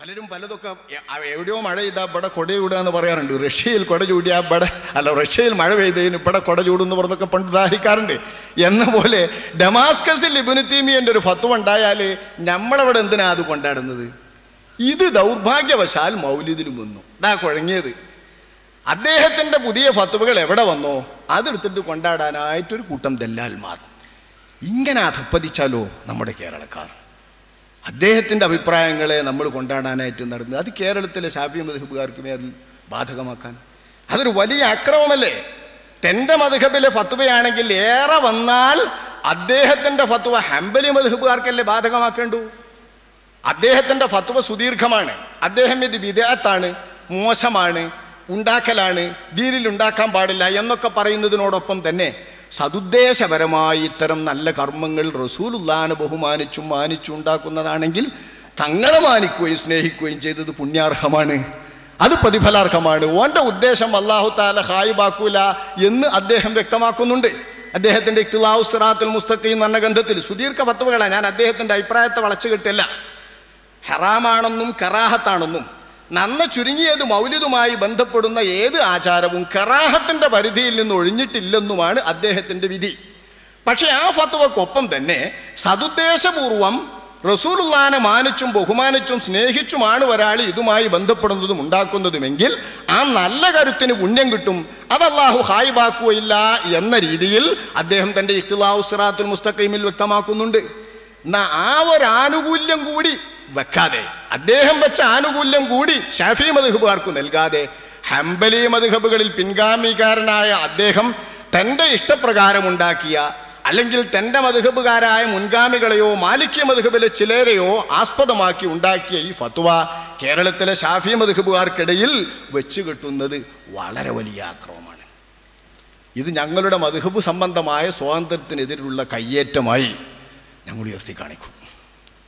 പലരും പലതൊക്കെ എവിടെയോ മഴ ചെയ്താൽ ഇവിടെ കൊട ചൂടുക എന്ന് പറയാറുണ്ട്. റഷ്യയിൽ കൊട ചൂടിയാൽ ഇവിടെ അല്ല റഷ്യയിൽ മഴ പെയ്തതിന് ഇവിടെ കൊട ചൂടുന്ന് പറഞ്ഞൊക്കെ പണ്ട് ദാഹിക്കാറുണ്ട്. എന്ന പോലെ ഡമാസ്കസിൽ ഇബുനുത്തീമിയന്റെ ഒരു ഫത്വ ഉണ്ടായാൽ നമ്മളവിടെ എന്തിനാ അത് കൊണ്ടാടുന്നത്? ഇത് ദൗർഭാഗ്യവശാൽ മൗലിദിലും വന്നു ഇതാ കുഴങ്ങിയത്. അദ്ദേഹത്തിന്റെ പുതിയ ഫത്വകൾ എവിടെ വന്നോ അതെടുത്തിട്ട് കൊണ്ടാടാനായിട്ടൊരു കൂട്ടം ദല്ലാൽമാർ. ഇങ്ങനെ അധപ്പതിച്ചാലോ നമ്മുടെ കേരളക്കാർ? അദ്ദേഹത്തിന്റെ അഭിപ്രായങ്ങളെ നമ്മൾ കൊണ്ടാടാനായിട്ട് നടന്നത്. അത് കേരളത്തിലെ ഷാഫി മധുബുകാർക്കുമേ അതിൽ ബാധകമാക്കാൻ. അതൊരു വലിയ അക്രമമല്ലേ? തന്റെ മധുഹബിലെ ഫത്വയാണെങ്കിൽ ഏറെ വന്നാൽ അദ്ദേഹത്തിന്റെ ഫത്വ ഹംബലി മധുഹബുകാർക്കല്ലേ ബാധകമാക്കേണ്ടു? അദ്ദേഹത്തിന്റെ ഫത്വ സുദീർഘമാണ്. അദ്ദേഹം ഇത് വിദേഹത്താണ് മോശമാണ് ഉണ്ടാക്കലാണ് ദീനിൽ ഉണ്ടാക്കാൻ പാടില്ല എന്നൊക്കെ പറയുന്നതിനോടൊപ്പം തന്നെ സതുദ്ദേശപരമായി ഇത്തരം നല്ല കർമ്മങ്ങൾ റസൂലുല്ലാനെ ബഹുമാനിച്ചും മാനിച്ചും ഉണ്ടാക്കുന്നതാണെങ്കിൽ തങ്ങളെ മാനിക്കുകയും സ്നേഹിക്കുകയും ചെയ്തത് പുണ്യാർഹമാണ്. അത് പ്രതിഫലാർഹമാണ്. ഓന്റെ ഉദ്ദേശം അള്ളാഹു താല ഹായിബാക്കൂല എന്ന് അദ്ദേഹം വ്യക്തമാക്കുന്നുണ്ട്. അദ്ദേഹത്തിന്റെ ഇഖ്തിലാവു സിറാത്തുൽ മുസ്തഖീം എന്ന ഗന്ധത്തിൽ സുദീർഘ പത്തുവകളാണ് ഞാൻ അദ്ദേഹത്തിന്റെ അഭിപ്രായത്തെ വളച്ചു കിട്ടില്ല ഹറാമാണെന്നും കറാഹത്താണെന്നും. നന്ന ചുരുങ്ങിയത് മൗലിദുമായി ബന്ധപ്പെടുന്ന ഏത് ആചാരവും കറാഹത്തിന്റെ പരിധിയിൽ നിന്ന് ഒഴിഞ്ഞിട്ടില്ലെന്നുമാണ് അദ്ദേഹത്തിന്റെ വിധി. പക്ഷേ ആ ഫത്വക്കൊപ്പം തന്നെ സതുദ്ദേശപൂർവം റസൂലുള്ളാനെ മാനിച്ചും ബഹുമാനിച്ചും സ്നേഹിച്ചുമാണ് ഒരാൾ ഇതുമായി ബന്ധപ്പെടുന്നതും ഉണ്ടാക്കുന്നതുമെങ്കിൽ ആ നല്ല കരുത്തിന് പുണ്യം കിട്ടും. അത് അള്ളാഹു ഹായിബാക്കുകയില്ല എന്ന രീതിയിൽ അദ്ദേഹം തന്റെ ഇഖ്ലാഹു സിറാത്തുൽ മുസ്തഖീമിൽ വ്യക്തമാക്കുന്നുണ്ട്. എന്നാ ആ ഒരു ആനുകൂല്യം കൂടി വെക്കാതെ. അദ്ദേഹം വെച്ച ആനുകൂല്യം കൂടി ഷാഫി മധുഹബുകാർക്ക് നൽകാതെ ഹംബലി മധുഹബുകളിൽ പിൻഗാമികാരനായ അദ്ദേഹം തന്റെ ഇഷ്ടപ്രകാരം ഉണ്ടാക്കിയ അല്ലെങ്കിൽ തന്റെ മധുഹബുകാരായ മുൻഗാമികളെയോ മാലിക്യ മധുഹബിലെ ചിലരെയോ ആസ്പദമാക്കി ഉണ്ടാക്കിയ ഈ ഫത്വ കേരളത്തിലെ ഷാഫി മധുഹബുകാർക്കിടയിൽ വെച്ച് കിട്ടുന്നത് വളരെ വലിയ ആക്രമമാണ്. ഇത് ഞങ്ങളുടെ മധുഹബ് സംബന്ധമായ സ്വാതന്ത്ര്യത്തിനെതിരുള്ള കയ്യേറ്റമായി ഞങ്ങൾ ഉയർത്തി കാണിക്കും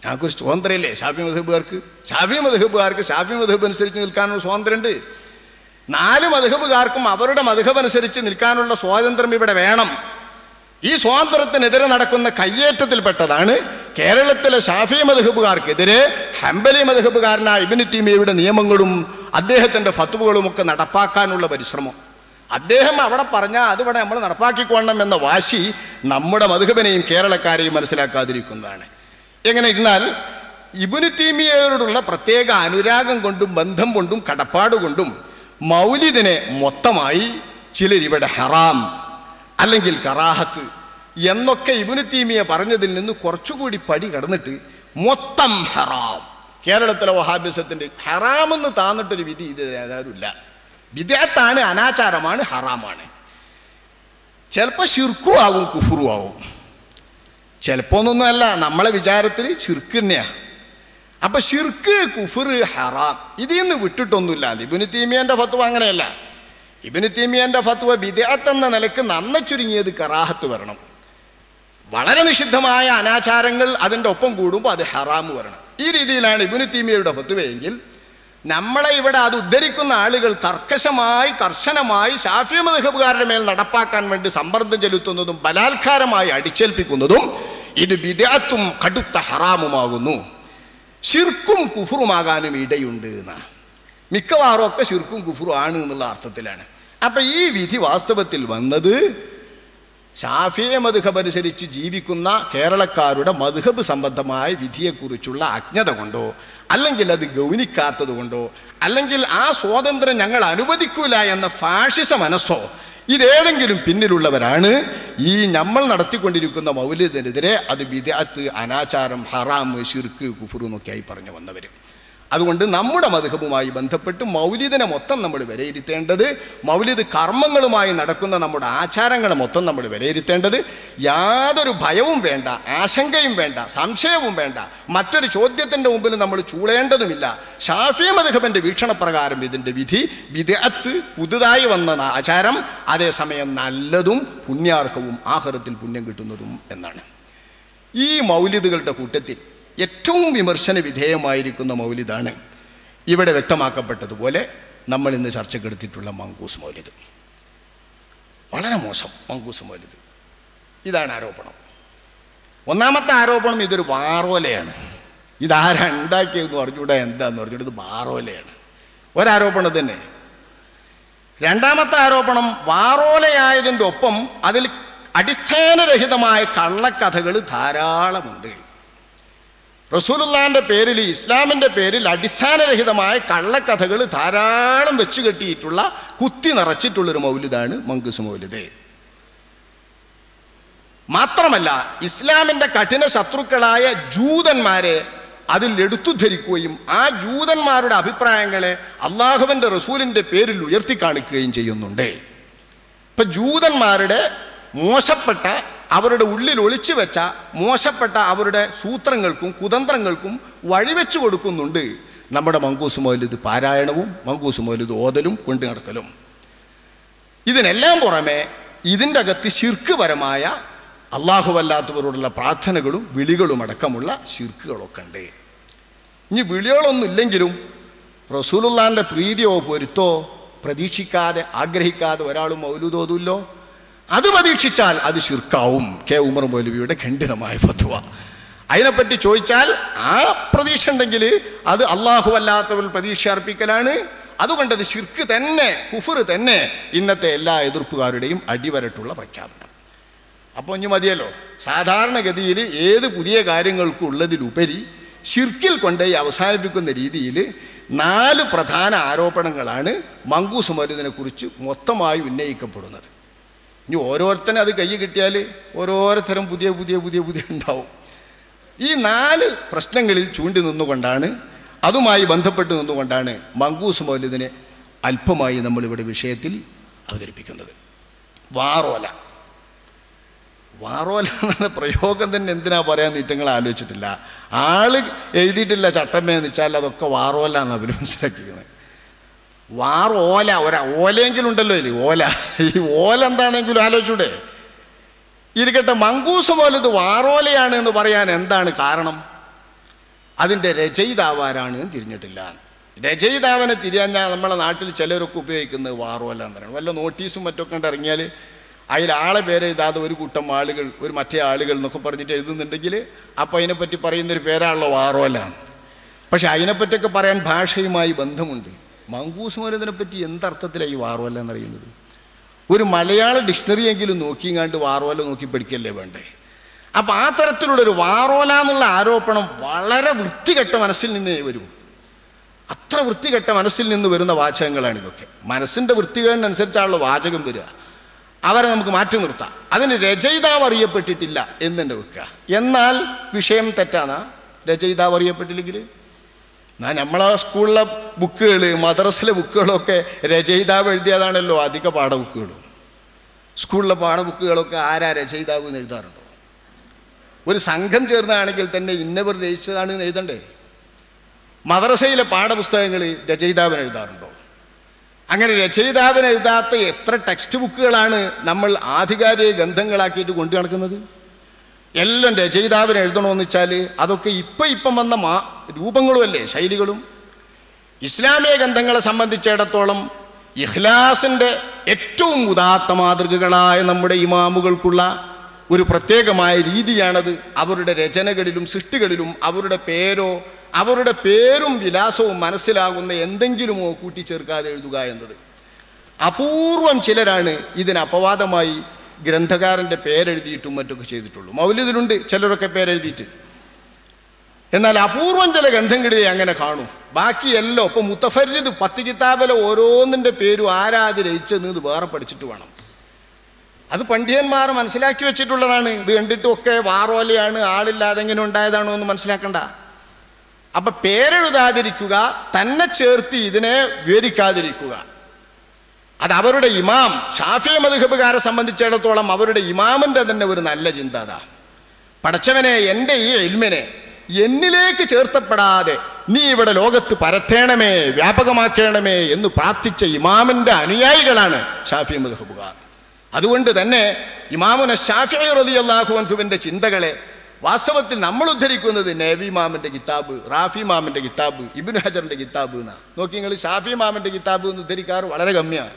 ഞങ്ങൾക്കൊരു സ്വാതന്ത്ര്യമല്ലേ? ഷാഫി മധുബുകാർക്ക്? ഷാഫി മധുബുകാർക്ക് ഷാഫി മധുബ് അനുസരിച്ച് നിൽക്കാനുള്ള സ്വാതന്ത്ര്യമുണ്ട്. നാല് മധുബുകാർക്കും അവരുടെ മധുഹബ് അനുസരിച്ച് നിൽക്കാനുള്ള സ്വാതന്ത്ര്യം ഇവിടെ വേണം. ഈ സ്വാതന്ത്ര്യത്തിനെതിരെ നടക്കുന്ന കയ്യേറ്റത്തിൽപ്പെട്ടതാണ് കേരളത്തിലെ ഷാഫി മധുഹബുകാർക്കെതിരെ ഹംബലി മധുഹബുകാരനായ ഇബിന് ടീമിയുടെ നിയമങ്ങളും അദ്ദേഹത്തിന്റെ ഫത്തുവകളും ഒക്കെ നടപ്പാക്കാനുള്ള പരിശ്രമം. അദ്ദേഹം അവിടെ പറഞ്ഞാൽ അതിവിടെ നമ്മൾ നടപ്പാക്കിക്കൊള്ളണം എന്ന വാശി നമ്മുടെ മധുഹബനെയും കേരളക്കാരെയും മനസ്സിലാക്കാതിരിക്കുന്നതാണ്. എങ്ങനെ ഇരുന്നാൽ ഇബുനു തീമിയയോടുള്ള പ്രത്യേക അനുരാഗം കൊണ്ടും ബന്ധം കൊണ്ടും കടപ്പാട് കൊണ്ടും മൗലിദിനെ മൊത്തമായി ചിലരിവിടെ ഹറാം അല്ലെങ്കിൽ കറാഹത്ത് എന്നൊക്കെ ഇബുനു തീമിയ പറഞ്ഞതിൽ നിന്ന് കുറച്ചുകൂടി പടി കടന്നിട്ട് മൊത്തം ഹറാം. കേരളത്തിലെ വഹാബിസത്തിന്റെ ഹറാമെന്ന് താന്നിട്ടൊരു വിധി ഇത് ഇല്ല. വിദേഹത്താണ് അനാചാരമാണ് ഹറാമാണ്. ചിലപ്പോൾ ഷിർക്കും ആവും കുഫുറും ആകും ചിലപ്പോ ഒന്നൊന്നുമല്ല നമ്മളെ വിചാരത്തിൽ ഷിർക്ക് തന്നെയാ. അപ്പൊ ഷിർക്ക് കുഫർ ഹറാം ഇതിൽ നിന്ന് വിട്ടിട്ടൊന്നുമില്ല ഇബിന് തീമിയന്റെ ഫത്വ അങ്ങനെയല്ല. ഇബിന് തീമിയന്റെ ഫത്വ വിദേഹത്ത് എന്ന നിലയ്ക്ക് നന്ന ചുരുങ്ങിയത് കറാഹത്ത് വരണം. വളരെ നിഷിദ്ധമായ അനാചാരങ്ങൾ അതിന്റെ ഒപ്പം കൂടുമ്പോൾ അത് ഹറാം വരണം. ഈ രീതിയിലാണ് ഇബിന് തീമിയയുടെ ഫത്വയെങ്കിൽ നമ്മളെ ഇവിടെ അത് ഉദ്ധരിക്കുന്ന ആളുകൾ കർക്കശമായി കർശനമായി ഷാഫി മധുഹബുകാരുടെ മേൽ നടപ്പാക്കാൻ വേണ്ടി സമ്മർദ്ദം ചെലുത്തുന്നതും ബലാത്കാരമായി അടിച്ചേൽപ്പിക്കുന്നതും ഇത് വിദാത്തും കടുത്ത ഹറാമുമാകുന്നു. ശിർക്കും കുഫുറുമാകാനും ഇടയുണ്ട് എന്നാണ് മിക്കവാറും ഒക്കെ ശിർക്കും കുഫറും ആണ് എന്നുള്ള അർത്ഥത്തിലാണ്. അപ്പൊ ഈ വിധി വാസ്തവത്തിൽ വന്നത് ഷാഫിയെ മധുഹബ് അനുസരിച്ച് ജീവിക്കുന്ന കേരളക്കാരുടെ മധുഹബ് സംബന്ധമായ വിധിയെക്കുറിച്ചുള്ള അജ്ഞത കൊണ്ടോ അല്ലെങ്കിൽ അത് ഗൗനിക്കാത്തത് കൊണ്ടോ അല്ലെങ്കിൽ ആ സ്വാതന്ത്ര്യം ഞങ്ങൾ അനുവദിക്കൂല എന്ന ഫാഷിസ മനസ്സോ ഇതേതെങ്കിലും പിന്നിലുള്ളവരാണ്. ഈ നമ്മൾ നടത്തിക്കൊണ്ടിരിക്കുന്ന മൗല്യത്തിനെതിരെ അത് വിദാത്ത് അനാചാരം ഹറാം ഷിർക്ക് കുഫുറു എന്നൊക്കെയായി പറഞ്ഞു വന്നവർ അതുകൊണ്ട് നമ്മുടെ മധുഹബുമായി ബന്ധപ്പെട്ട് മൗലിദിനെ മൊത്തം നമ്മൾ വിലയിരുത്തേണ്ടത് മൗലിദ് കർമ്മങ്ങളുമായി നടക്കുന്ന നമ്മുടെ ആചാരങ്ങളെ മൊത്തം നമ്മൾ വിലയിരുത്തേണ്ടത്. യാതൊരു ഭയവും വേണ്ട ആശങ്കയും വേണ്ട സംശയവും വേണ്ട. മറ്റൊരു ചോദ്യത്തിന്റെ മുമ്പിൽ നമ്മൾ ചൂളേണ്ടതുമില്ല. ഷാഫി മധുഹബന്റെ വീക്ഷണപ്രകാരം ഇതിന്റെ വിധി വിദഗ്ധത്ത് പുതുതായി വന്ന ആചാരം അതേസമയം നല്ലതും പുണ്യാർഹവും ആഹാരത്തിൽ പുണ്യം കിട്ടുന്നതും എന്നാണ്. ഈ മൗലിദുകളുടെ കൂട്ടത്തിൽ ഏറ്റവും വിമർശന വിധേയമായിരിക്കുന്ന മൗലിദാണ് ഇവിടെ വ്യക്തമാക്കപ്പെട്ടതുപോലെ നമ്മൾ ഇന്ന് ചർച്ചക്കെടുത്തിട്ടുള്ള മങ്കൂസ് മൗലിദ്. വളരെ മോശം മങ്കൂസ് മൗലിദ്. ഇതാണ് ആരോപണം. ഒന്നാമത്തെ ആരോപണം ഇതൊരു വാറോലയാണ്. ഇതാരാ ഉണ്ടാക്കിയതെന്ന് പറഞ്ഞുകൂടെ എന്താന്ന് പറഞ്ഞിട്ട് ഇത് വാറോലയാണ്. ഒരാരോപണം തന്നെ രണ്ടാമത്തെ ആരോപണം വാറോലയായതിന്റെ ഒപ്പം അതിൽ അടിസ്ഥാനരഹിതമായ കള്ളക്കഥകൾ ധാരാളമുണ്ട്. റസൂലുള്ളാന്റെ പേരിൽ ഇസ്ലാമിന്റെ പേരിൽ അടിസ്ഥാനരഹിതമായ കള്ളക്കഥകൾ ധാരാളം വെച്ചു കെട്ടിയിട്ടുള്ള കുത്തി നിറച്ചിട്ടുള്ളൊരു മൗലിദാണ് മങ്കുസ് മൗലിദ്. മാത്രമല്ല ഇസ്ലാമിന്റെ കഠിന ശത്രുക്കളായ ജൂതന്മാരെ അതിൽ എടുത്തു ധരിക്കുകയും ആ ജൂതന്മാരുടെ അഭിപ്രായങ്ങളെ അള്ളാഹുവിന്റെ റസൂലിന്റെ പേരിൽ ഉയർത്തി കാണിക്കുകയും ചെയ്യുന്നുണ്ട്. ഇപ്പം ജൂതന്മാരുടെ മോശപ്പെട്ട അവരുടെ ഉള്ളിൽ ഒളിച്ചു വെച്ച മോശപ്പെട്ട അവരുടെ സൂത്രങ്ങൾക്കും കുതന്ത്രങ്ങൾക്കും വഴിവെച്ചു കൊടുക്കുന്നുണ്ട്. നമ്മുടെ മങ്കൂസ് മൗലിദ് പാരായണവും മങ്കൂസ് മൗലിദ് ഓതലും കൊണ്ടു നടക്കലും. ഇതിനെല്ലാം പുറമെ ഇതിന്റെ അകത്ത് ശിർക്കുപരമായ അള്ളാഹുവല്ലാത്തവരോടുള്ള പ്രാർത്ഥനകളും വിളികളും അടക്കമുള്ള ശിർക്കുകളൊക്കെ ഉണ്ട്. ഇനി വിളികളൊന്നും ഇല്ലെങ്കിലും റസൂലുള്ളാന്റെ പ്രീതിയോ പൊരുത്തോ പ്രതീക്ഷിക്കാതെ ആഗ്രഹിക്കാതെ ഒരാളും മൗലൂദോതുല്ലോ അത് പ്രതീക്ഷിച്ചാൽ അത് ശിർക്കാവും. കെ ഉമർ മൗലവിയുടെ ഖണ്ഡിതമായ ഫത്വ. അതിനെപ്പറ്റി ചോദിച്ചാൽ ആ പ്രതീക്ഷ ഉണ്ടെങ്കിൽ അത് അള്ളാഹു അല്ലാത്തവർ പ്രതീക്ഷ അർപ്പിക്കലാണ്. അതുകൊണ്ടത് അത് ശിർക്ക് തന്നെ കുഫർ തന്നെ ഇന്നത്തെ എല്ലാ എതിർപ്പുകാരുടെയും അടിവരട്ടുള്ള പ്രഖ്യാപനം. അപ്പോൾ ഇനി മതിയല്ലോ. സാധാരണഗതിയിൽ ഏത് പുതിയ കാര്യങ്ങൾക്കും ഉള്ളതിലുപരി ശിർക്കിൽ കൊണ്ടുപോയി അവസാനിപ്പിക്കുന്ന രീതിയിൽ നാല് പ്രധാന ആരോപണങ്ങളാണ് മങ്കൂസ് മരുദിനെ കുറിച്ച് മൊത്തമായി ഉന്നയിക്കപ്പെടുന്നത്. ഇനി ഓരോരുത്തരും അത് കൈ കിട്ടിയാൽ ഓരോരുത്തരും പുതിയ പുതിയ പുതിയ പുതിയ ഉണ്ടാവും. ഈ നാല് പ്രശ്നങ്ങളിൽ ചൂണ്ടി നിന്നുകൊണ്ടാണ് അതുമായി ബന്ധപ്പെട്ട് നിന്നുകൊണ്ടാണ് മങ്കൂസ് മൗലിദിനെ അല്പമായി നമ്മളിവിടെ വിഷയത്തിൽ അവതരിപ്പിക്കുന്നത്. വാറോല. വാറോല എന്ന പ്രയോഗം തന്നെ എന്തിനാ പറയാൻ നീറ്റങ്ങൾ ആലോചിച്ചിട്ടില്ല. ആൾ എഴുതിയിട്ടില്ല ചട്ടമേ എന്ന് വെച്ചാൽ അതൊക്കെ വാറോല എന്ന് അവർ മനസ്സിലാക്കിയത് ഓല ഒരാ ഓലയെങ്കിലും ഉണ്ടല്ലോ ഇല്ലേ ഓല. ഈ ഓല എന്താണെങ്കിലും ആലോചിച്ചൂടെ. ഇരിക്കട്ടെ മങ്കൂസ് ഇത് വാറോലയാണ് എന്ന് പറയാൻ എന്താണ് കാരണം? അതിന്റെ രചയിതാവാരാണ് തിരിഞ്ഞിട്ടില്ല. രചയിതാവിനെ തിരിയാഞ്ഞാൽ നമ്മളെ നാട്ടിൽ ചിലരൊക്കെ ഉപയോഗിക്കുന്നത് വാറോല എന്ന് പറയുന്നത് വല്ല നോട്ടീസും മറ്റൊക്കെ കണ്ട് ഇറങ്ങിയാൽ അതിൽ ആളെ പേരെഴുതാതെ ഒരു കൂട്ടം ആളുകൾ ഒരു മറ്റേ ആളുകൾ എന്നൊക്കെ പറഞ്ഞിട്ട് എഴുതുന്നുണ്ടെങ്കിൽ അപ്പോൾ അതിനെപ്പറ്റി പറയുന്നൊരു പേരാണല്ലോ വാറോലാണ് പക്ഷെ അതിനെപ്പറ്റിയൊക്കെ പറയാൻ ഭാഷയുമായി ബന്ധമുണ്ട്. മങ്കൂസ് മോരതിനെ പറ്റി എന്തർത്ഥത്തിലാണ് ഈ വാറോല എന്നറിയുന്നത്? ഒരു മലയാള ഡിക്ഷണറി എങ്കിലും നോക്കിങ്ങാണ്ട് വാറോല നോക്കി പഠിക്കല്ലേ വേണ്ടേ? അപ്പം ആ തരത്തിലുള്ളൊരു വാറോല എന്നുള്ള ആരോപണം വളരെ വൃത്തികെട്ട മനസ്സിൽ നിന്നേ വരൂ. അത്ര വൃത്തികെട്ട മനസ്സിൽ നിന്ന് വരുന്ന വാചകങ്ങളാണ് ഇതൊക്കെ. മനസ്സിന്റെ വൃത്തികേടിനനുസരിച്ചാണല്ലോ വാചകം വരിക. അവരെ നമുക്ക് മാറ്റി നിർത്താം. അതിന് രചയിതാവ് അറിയപ്പെട്ടിട്ടില്ല എന്നെ വെക്കുക. എന്നാൽ വിഷയം തെറ്റാണ് രചയിതാവ് അറിയപ്പെട്ടില്ലെങ്കിൽ നമ്മളെ സ്കൂളിലെ ബുക്കുകൾ മദ്രസിലെ ബുക്കുകളൊക്കെ രചയിതാവ് എഴുതിയതാണല്ലോ അധിക പാഠബുക്കുകളും. സ്കൂളിലെ പാഠബുക്കുകളൊക്കെ ആരാ രചയിതാവ് എന്ന് എഴുതാറുണ്ടോ? ഒരു സംഘം ചേർന്നാണെങ്കിൽ തന്നെ ഇന്നവർ രചിച്ചതാണ് എന്ന് എഴുതണ്ടേ? മദ്രസയിലെ പാഠപുസ്തകങ്ങൾ രചയിതാവിന് എഴുതാറുണ്ടോ? അങ്ങനെ രചയിതാവിന് എഴുതാത്ത എത്ര ടെക്സ്റ്റ് ബുക്കുകളാണ് നമ്മൾ ആധികാരിക ഗ്രന്ഥങ്ങളാക്കിയിട്ട് കൊണ്ടു നടക്കുന്നത് എല്ലാം രചയിതാവിന് എഴുതണമെന്ന് വെച്ചാൽ അതൊക്കെ ഇപ്പം ഇപ്പം വന്ന മാ രൂപങ്ങളുമല്ലേ ശൈലികളും. ഇസ്ലാമിക ഗ്രന്ഥങ്ങളെ സംബന്ധിച്ചിടത്തോളം ഇഖ്ലാസിന്റെ ഏറ്റവും ഉദാത്ത മാതൃകകളായ നമ്മുടെ ഇമാമുകൾക്കുള്ള ഒരു പ്രത്യേകമായ രീതിയാണത്. അവരുടെ രചനകളിലും സൃഷ്ടികളിലും അവരുടെ പേരോ അവരുടെ പേരും വിലാസവും മനസ്സിലാകുന്ന എന്തെങ്കിലുമോ കൂട്ടിച്ചേർക്കാതെ എഴുതുക എന്നത്. അപൂർവം ചിലരാണ് ഇതിന് അപവാദമായി ഗ്രന്ഥകാരന്റെ പേരെഴുതിയിട്ടും മറ്റൊക്കെ ചെയ്തിട്ടുള്ളൂ. മൗലിദിലുണ്ട് ചിലരൊക്കെ പേരെഴുതിയിട്ട്. എന്നാൽ അപൂർവം ചില ഗ്രന്ഥങ്ങളിലെ അങ്ങനെ കാണും. ബാക്കിയെല്ലോ ഇപ്പം മുത്തഫരിത് പത്ത് കിതാബിലെ ഓരോന്നിന്റെ പേരും ആരാത് രചിച്ചെന്ന് ഇത് വേറെ പഠിച്ചിട്ട് വേണം. അത് പണ്ഡിതന്മാർ മനസ്സിലാക്കി വെച്ചിട്ടുള്ളതാണ്. ഇത് കണ്ടിട്ടൊക്കെ വാറോലയാണ് ആളില്ലാതെ എങ്ങനെ ഉണ്ടായതാണോ എന്ന് മനസ്സിലാക്കണ്ട. അപ്പം പേരെഴുതാതിരിക്കുക തന്നെ ചേർത്ത് ഇതിനെ വിവരിക്കാതിരിക്കുക. അത് അവരുടെ ഇമാം ഷാഫി മധുഹബുകാരെ സംബന്ധിച്ചിടത്തോളം അവരുടെ ഇമാമിന്റെ തന്നെ ഒരു നല്ല ചിന്ത അതാ. പടച്ചവനെ എന്റെ ഈ എൽമിനെ എന്നിലേക്ക് ചേർത്തപ്പെടാതെ നീ ഇവിടെ ലോകത്ത് പരത്തേണമേ വ്യാപകമാക്കണമേ എന്ന് പ്രാർത്ഥിച്ച ഇമാമിന്റെ അനുയായികളാണ് ഷാഫി മധുഹബുകാർ അതുകൊണ്ട് തന്നെ ഇമാമുന ഷാഫി റളിയല്ലാഹു അൻഹുവിന്റെ ചിന്തകളെ വാസ്തവത്തിൽ നമ്മൾ ഉദ്ധരിക്കുന്നത് നേവി മാമിന്റെ കിതാബ് റാഫി മാമിന്റെ കിതാബ് ഇബിൻ ഹജറിന്റെ കിതാബ് എന്നാണ് നോക്കി നിങ്ങൾ ഷാഫി മാമിന്റെ കിതാബ് എന്ന് ഉദ്ധരിക്കാറ് വളരെ കമ്മിയാണ്